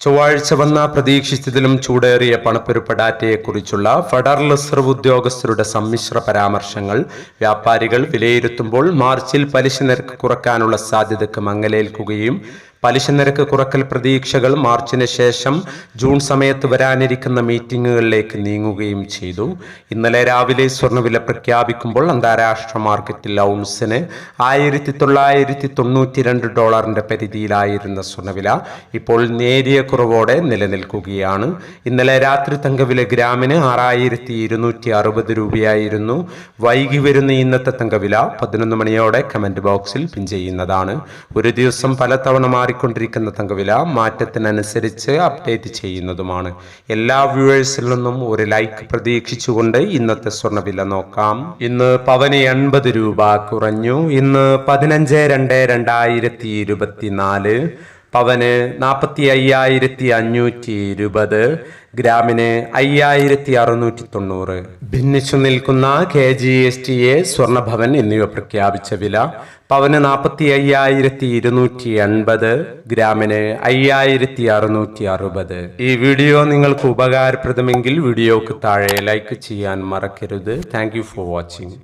ചൊവ്വാഴ്ച വന്ന പ്രതീക്ഷിച്ചതിലും ചൂടേറിയ പണപ്പെരുപ്പ ഡാറ്റയെക്കുറിച്ചുള്ള ഫെഡറൽ റിസർവ് ഉദ്യോഗസ്ഥരുടെ സമ്മിശ്ര പരാമർശങ്ങൾ വ്യാപാരികൾ വിലയിരുത്തുമ്പോൾ മാർച്ചിൽ പലിശ നിരക്ക് കുറക്കാനുള്ള സാധ്യതയ്ക്ക് മങ്ങലേൽക്കുകയും പലിശ നിരക്ക് കുറക്കൽ പ്രതീക്ഷകൾ മാർച്ചിന് ശേഷം ജൂൺ സമയത്ത് വരാനിരിക്കുന്ന മീറ്റിംഗുകളിലേക്ക് നീങ്ങുകയും ചെയ്തു. ഇന്നലെ രാവിലെ സ്വർണവില പ്രഖ്യാപിക്കുമ്പോൾ അന്താരാഷ്ട്ര മാർക്കറ്റിൽ ഔൺസിന് ആയിരത്തി തൊള്ളായിരത്തി തൊണ്ണൂറ്റി രണ്ട് ഡോളറിന്റെ പരിധിയിലായിരുന്ന സ്വർണവില ഇപ്പോൾ നേരിയ കുറവോടെ നിലനിൽക്കുകയാണ്. ഇന്നലെ രാത്രി തങ്കവില ഗ്രാമിന് ആറായിരത്തി ഇരുന്നൂറ്റി അറുപത് രൂപയായിരുന്നു. വൈകി വരുന്ന ഇന്നത്തെ തങ്കവില പതിനൊന്ന് മണിയോടെ കമന്റ് ബോക്സിൽ പിൻ ചെയ്യുന്നതാണ്. ഒരു ദിവസം പലതവണ മാറിക്കൊണ്ടിരിക്കുന്ന തങ്കവില മാറ്റത്തിനനുസരിച്ച് അപ്ഡേറ്റ് ചെയ്യുന്നതുമാണ്. എല്ലാ വ്യൂവേഴ്സിൽ നിന്നും ഒരു ലൈക്ക് പ്രതീക്ഷിച്ചുകൊണ്ട് ഇന്നത്തെ സ്വർണവില നോക്കാം. ഇന്ന് പവന് എൺപത് രൂപ കുറഞ്ഞു. ഇന്ന് പതിനഞ്ച് രണ്ട് രണ്ടായിരത്തി ഇരുപത്തിനാല്. പവന് നാൽപ്പത്തി അയ്യായിരത്തി അഞ്ഞൂറ്റി ഇരുപത് ഗ്രാമിന് അയ്യായിരത്തി അറുന്നൂറ്റി തൊണ്ണൂറ് ഭിന്നിച്ചു നിൽക്കുന്ന K G S T A Swarnabhavan എന്നിവ പ്രഖ്യാപിച്ച വില പവന് നാൽപ്പത്തി അയ്യായിരത്തി ഇരുന്നൂറ്റി എൺപത് ഗ്രാമിന് അയ്യായിരത്തി അറുന്നൂറ്റി അറുപത് ഈ വീഡിയോ നിങ്ങൾക്ക് ഉപകാരപ്രദമെങ്കിൽ വീഡിയോക്ക് താഴെ ലൈക്ക് ചെയ്യാൻ മറക്കരുത്. Thank for watching.